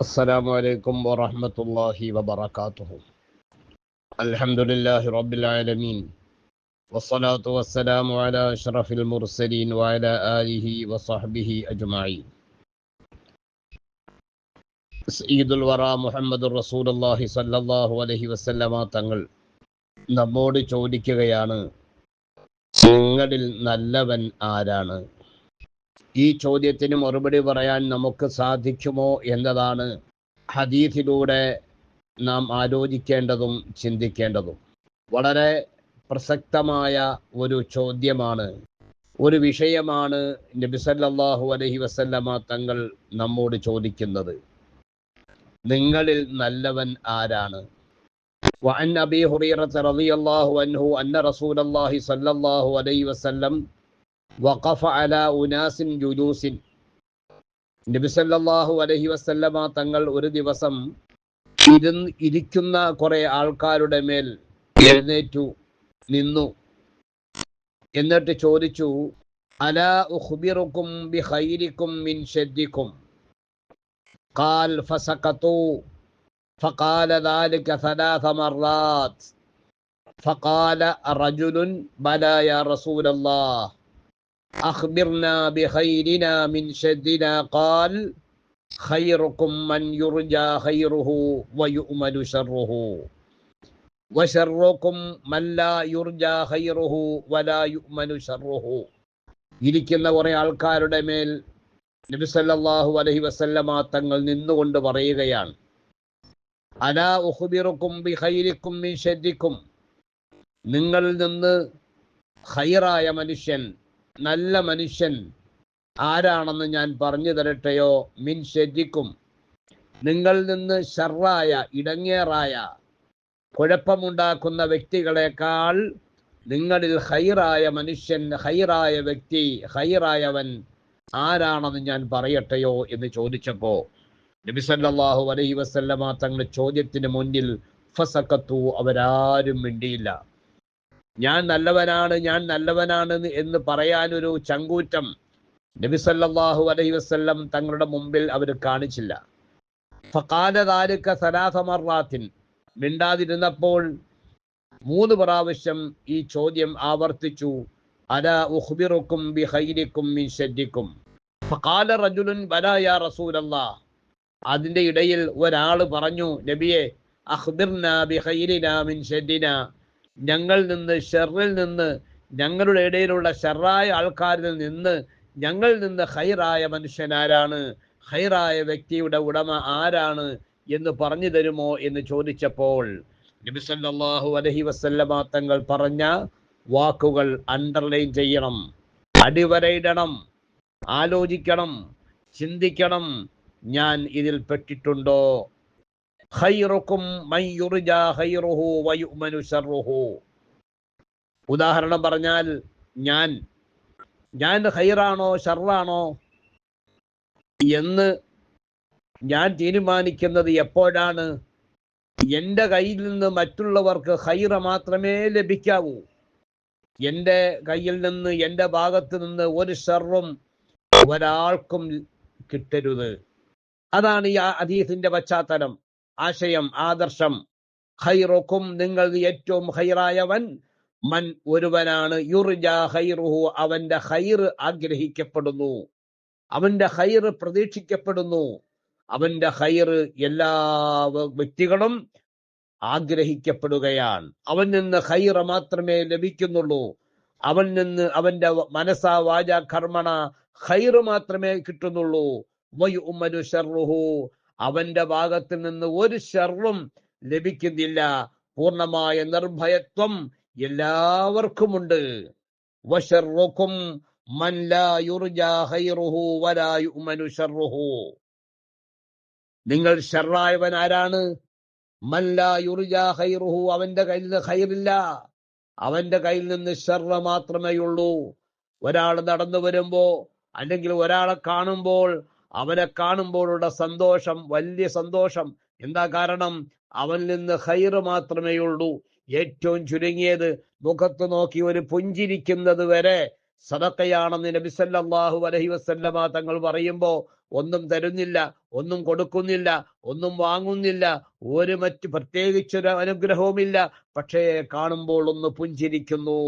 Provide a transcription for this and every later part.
السلام عليكم ورحمة الله وبركاته الحمد لله رب العالمين والصلاة والسلام على أشرف المرسلين وعلى آله وصحبه أجمعين സയ്യിദുൽ വറ മുഹമ്മദ് റസൂലുള്ളാഹി സല്ലല്ലാഹു അലൈഹി വസല്ലമ തങ്ങൾ നമ്മോട് ചോദിക്കുകയാണ് നിങ്ങളിൽ നല്ലവൻ ആരാണ് ഈ ചോദ്യത്തിന് മറുപടി പറയാൻ നമുക്ക് സാധിക്കുമോ എന്നതാണ് ഹദീസിലൂടെ നാം ആലോചിക്കേണ്ടതും ചിന്തിക്കേണ്ടതും വളരെ പ്രസക്തമായ ഒരു ചോദ്യമാണ് ഒരു വിഷയമാണ് നബി സല്ലല്ലാഹു അലൈഹി വസല്ലമ തങ്ങൾ നമ്മോട് ചോദിക്കുന്നത് നിങ്ങളിൽ നല്ലവൻ ആരാണ് وعن أبي هريرة رضي الله عنه أن رسول الله صلى الله عليه وسلم وقف على أناس جلوس നബി സല്ലല്ലാഹു അലൈഹി വസല്ലമ തങ്ങൾ ഒരു ദിവസം ഇരുന്ന് ഇരിക്കുന്ന കുറെ ആൾക്കാരുടെ മേൽ എഴുന്നേറ്റു നിന്നു എന്നിട്ട് ചോദിച്ചു അലാ ഉഖ്ബിറുക്കും ബി ഖൈരിക്കും മിൻ ഷദ്ദിക്കും قال فسكتوا فقال ذلك ثلاث مرات فقال رجل بلى يا رسول الله أخبرنا بخيرنا من شدنا قال خيركم من يرجى خيره ويؤمل شره وشركم من لا يرجى خيره ولا يؤمن شره ഇരിക്കുന്ന കുറെ ആൾക്കാരുടെ മേൽ നബി സല്ലല്ലാഹു അലൈഹി വസല്ലമ തങ്ങൾ നിന്നുകൊണ്ട് പറയുകയാണ് അലാ ഉഖ്ബിറുക്കും ബി ഖൈരിക്കും മിൻ ഷദ്ദിക്കും നിങ്ങളിൽ നിന്ന് ഖൈറായ മനുഷ്യൻ നല്ല മനുഷ്യൻ ആരാണെന്ന് ഞാൻ പറഞ്ഞു തരട്ടെയോ? മിൻ ഷദ്ദിക്കും നിങ്ങളിൽ നിന്ന് ഷർറായ ഇടങ്ങേറായ കുഴപ്പമുണ്ടാക്കുന്ന വ്യക്തികളെക്കാൾ നിങ്ങളിൽ ഹൈറായ മനുഷ്യൻ ഹൈറായ വ്യക്തി ഹൈറായവൻ ആരാണെന്ന് ഞാൻ പറയട്ടെയോ എന്ന് ചോദിച്ചപ്പോ നബി സല്ലല്ലാഹു അലൈഹി വസല്ലമ തങ്ങളുടെ ചോദ്യത്തിന് മുന്നിൽ ഫസക്കത്തു അവരാരും മിണ്ടിയില്ല. ഞാൻ നല്ലവനാണ് ഞാൻ നല്ലവനാണ് എന്ന് പറയാനൊരു ചങ്കൂറ്റം നബി സല്ലല്ലാഹു അലൈഹി വസല്ലം തങ്ങളുടെ മുമ്പിൽ അവർ കാണിച്ചില്ല. സലാസ മർറാത്തിൻ. മിണ്ടാതിരുന്നപ്പോൾ മൂന്ന് പ്രാവശ്യം ഈ ചോദ്യം ആവർത്തിച്ചു. അല ഉഹ്ബിറുക്കും ബിഹൈരിക്കും ഖൈരിക്കും മിൻ ഷദ്ദിക്കും ഫഖാല റജുലുൻ വലായ റസൂലല്ലാ. അതിന്റെ ഇടയിൽ ഒരാൾ പറഞ്ഞു നബിയെ അഹ്ബിർന ബി ഖൈരിനാ മിൻ ഷദ്ദിന ഞങ്ങൾ നിന്ന് ഷെറിൽ നിന്ന് ഞങ്ങളുടെ ഇടയിലുള്ള ഷെറായ ആൾക്കാരിൽ നിന്ന് ഞങ്ങൾ നിന്ന് ഹൈറായ മനുഷ്യൻ ആരാണ്? ഹൈറായ വ്യക്തിയുടെ ഉടമ ആരാണ് എന്ന് പറഞ്ഞു തരുമോ എന്ന് ചോദിച്ചപ്പോൾ നബി സല്ലല്ലാഹു അലൈഹി വസല്ലമ തങ്ങൾ പറഞ്ഞ വാക്കുകൾ അണ്ടർലൈൻ ചെയ്യണം അടിവരയിടണം ആലോചിക്കണം ചിന്തിക്കണം. ഞാൻ ഇതിൽ പെട്ടിട്ടുണ്ടോ? യുർജാ ഖൈറുഹു വയുഅ്മനു ശർറുഹു. ഉദാഹരണം പറഞ്ഞാൽ ഞാൻ. ഞാൻ ഖൈറാണോ ഷർറാണോ എന്ന് ഞാൻ തീരുമാനിക്കുന്നത് എപ്പോഴാണ്? എന്റെ കയ്യിൽ നിന്ന് മറ്റുള്ളവർക്ക് ഹൈറ മാത്രമേ ലഭിക്കാവൂ. എന്റെ കയ്യിൽ നിന്ന് എന്റെ ഭാഗത്ത് നിന്ന് ഒരു ഷർറും ഒരാൾക്കും കിട്ടരുത്. അതാണ് ഈ ഹദീസിന്റെ പശ്ചാത്തലം. ആശയം ആദർശം. ഖൈറുക്കും നിങ്ങൾ ഏറ്റവും ഹൈറായവൻ മൻ ഒരുവനാണ്. യുർജ ഹൈറുഹു അവന്റെ ഹൈർ ആഗ്രഹിക്കപ്പെടുന്നു. അവന്റെ ഹൈർ പ്രതീക്ഷിക്കപ്പെടുന്നു. അവന്റെ ഹൈർ എല്ലാ വ്യക്തികളും ആഗ്രഹിക്കപ്പെടുകയാണ്. അവൻ നിന്ന് ഹൈറ മാത്രമേ ലഭിക്കുന്നുള്ളൂ. അവൻ നിന്ന് അവന്റെ മനസ്സ വാച കർമ്മണ ഹൈർ മാത്രമേ കിട്ടുന്നുള്ളൂ. അവന്റെ ഭാഗത്ത് നിന്ന് ഒരു ശർവും ലഭിക്കുന്നില്ല. പൂർണമായ നിർഭയത്വം എല്ലാവർക്കുമുണ്ട്. വഷർറുക്കും നിങ്ങൾ ഷർറായവൻ ആരാണ്? അവന്റെ കയ്യിൽ നിന്ന് ഖൈറില്ല. അവന്റെ കയ്യിൽ നിന്ന് ഷർറ മാത്രമേ ഉള്ളൂ ഒരാൾ നടന്നു വരുമ്പോ അല്ലെങ്കിൽ ഒരാളെ കാണുമ്പോൾ അവനെ കാണുമ്പോഴുള്ള സന്തോഷം വലിയ സന്തോഷം. എന്താ കാരണം? അവനിൽ നിന്ന് ഹൈറ് മാത്രമേ ഉള്ളൂ. ഏറ്റവും ചുരുങ്ങിയത് മുഖത്ത് നോക്കി ഒരു പുഞ്ചിരിക്കുന്നത് വരെ സദക്കയാണെന്ന് നബിസല്ലാഹു അലൈഹി വസല്ലമ തങ്ങൾ പറയുമ്പോൾ ഒന്നും തരുന്നില്ല ഒന്നും കൊടുക്കുന്നില്ല ഒന്നും വാങ്ങുന്നില്ല ഒരു മറ്റ് പ്രത്യേകിച്ചൊരു അനുഗ്രഹവുമില്ല. പക്ഷേ കാണുമ്പോൾ ഒന്ന് പുഞ്ചിരിക്കുന്നു.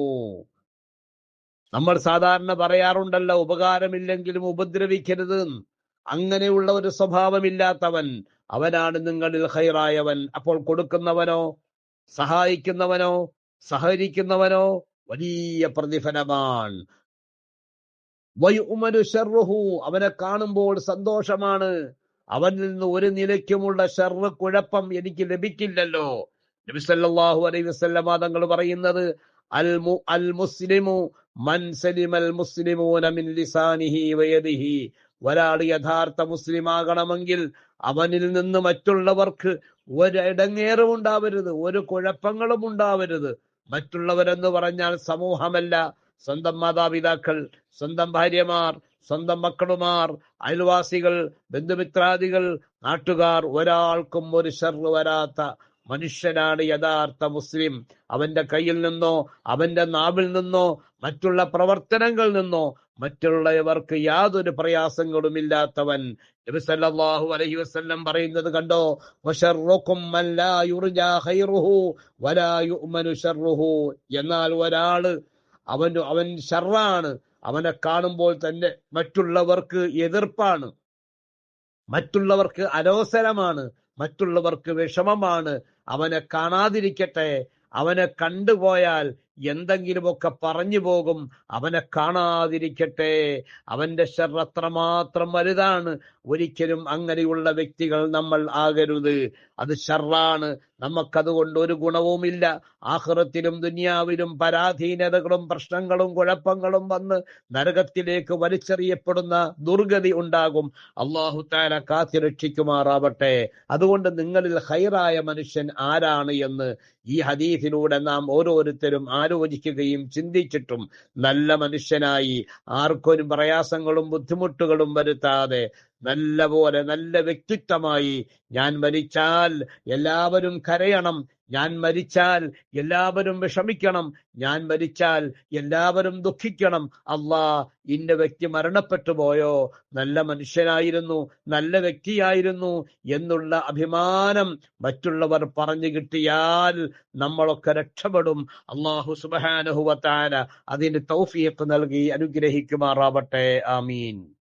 നമ്മൾ സാധാരണ പറയാറുണ്ടല്ലോ ഉപകാരമില്ലെങ്കിലും ഉപദ്രവിക്കരുത്. അങ്ങനെയുള്ള ഒരു സ്വഭാവമില്ലാത്തവൻ അവനാണ് നിങ്ങളിൽ ഹൈറായവൻ അപ്പോൾ കൊടുക്കുന്നവനോ സഹായിക്കുന്നവനോ സഹകരിക്കുന്നവനോ വലിയ പ്രതിഫലമാണ്. അവനെ കാണുമ്പോൾ സന്തോഷമാണ്. അവനിൽ നിന്ന് ഒരു നിലയ്ക്കുമുള്ള ഷെറു കുഴപ്പം എനിക്ക് ലഭിക്കില്ലല്ലോ. നബി സല്ലല്ലാഹു അലൈഹി വസല്ലമ തങ്ങൾ പറയുന്നത് അൽ അൽ മുസ്ലിമു മൻ സലിമൽ മുസ്ലിമൂന മിൻ ലിസാനിഹി വയദിഹി. ഒരാൾ യഥാർത്ഥ മുസ്ലിമാകണമെങ്കിൽ അവനിൽ നിന്ന് മറ്റുള്ളവർക്ക് ഒരിടങ്ങേറും ഉണ്ടാവരുത് ഒരു കുഴപ്പങ്ങളും ഉണ്ടാവരുത്. മറ്റുള്ളവരെന്ന് പറഞ്ഞാൽ സമൂഹമല്ല. സ്വന്തം മാതാപിതാക്കൾ സ്വന്തം ഭാര്യമാർ സ്വന്തം മക്കളുമാർ അയൽവാസികൾ ബന്ധുമിത്രാദികൾ നാട്ടുകാർ ഒരാൾക്കും ഒരു ഷർ വരാത്ത മനുഷ്യനാണ് യഥാർത്ഥ മുസ്ലിം. അവന്റെ കയ്യിൽ നിന്നോ അവന്റെ നാവിൽ നിന്നോ മറ്റുള്ള പ്രവർത്തനങ്ങളിൽ നിന്നോ മറ്റുള്ളവർക്ക് യാതൊരു പ്രയാസങ്ങളും ഇല്ലാത്തവൻ. നബിസല്ലാഹു അലഹി വസല്ലം പറയുന്നത് കണ്ടോ? എന്നാൽ ഒരാൾ അവൻ അവൻ ഷർറാണ് അവനെ കാണുമ്പോൾ തന്നെ മറ്റുള്ളവർക്ക് എതിർപ്പാണ്. മറ്റുള്ളവർക്ക് അലോസരമാണ്. മറ്റുള്ളവർക്ക് വിഷമമാണ്. അവനെ കാണാതിരിക്കട്ടെ. അവനെ കണ്ടുപോയാൽ എന്തെങ്കിലുമൊക്കെ പറഞ്ഞു പോകും. അവനെ കാണാതിരിക്കട്ടെ. അവന്റെ ഷർ അത്രമാത്രം വലുതാണ്. ഒരിക്കലും അങ്ങനെയുള്ള വ്യക്തികൾ നമ്മൾ ആകരുത്. അത് ഷർറാണ് നമുക്കതുകൊണ്ട് ഒരു ഗുണവുമില്ല. ആഹ്റത്തിലും ദുനിയാവിലും പരാധീനതകളും പ്രശ്നങ്ങളും കുഴപ്പങ്ങളും വന്ന് നരകത്തിലേക്ക് വലിച്ചെറിയപ്പെടുന്ന ദുർഗതി ഉണ്ടാകും. അള്ളാഹു താല കാത്തിരക്ഷിക്കുമാറാവട്ടെ അതുകൊണ്ട് നിങ്ങളിൽ ഹൈറായ മനുഷ്യൻ ആരാണ് എന്ന് ഈ ഹദീഫിലൂടെ നാം ഓരോരുത്തരും ആലോചിക്കുകയും ചിന്തിച്ചിട്ടും നല്ല മനുഷ്യനായി ആർക്കൊരു പ്രയാസങ്ങളും ബുദ്ധിമുട്ടുകളും വരുത്താതെ നല്ല പോലെ നല്ല വ്യക്തിത്വമായി ഞാൻ മരിച്ചാൽ എല്ലാവരും കരയണം. ഞാൻ മരിച്ചാൽ എല്ലാവരും വിഷമിക്കണം. ഞാൻ മരിച്ചാൽ എല്ലാവരും ദുഃഖിക്കണം. അള്ളാ ഇന്ന വ്യക്തി മരണപ്പെട്ടു പോയോ? നല്ല മനുഷ്യനായിരുന്നു നല്ല വ്യക്തിയായിരുന്നു എന്നുള്ള അഭിമാനം മറ്റുള്ളവർ പറഞ്ഞു കിട്ടിയാൽ നമ്മളൊക്കെ രക്ഷപ്പെടും. അള്ളാഹു സുബാനഹുവത്താന അതിന് തൗഫിയത്ത് നൽകി അനുഗ്രഹിക്കുമാറാവട്ടെ. ആമീൻ.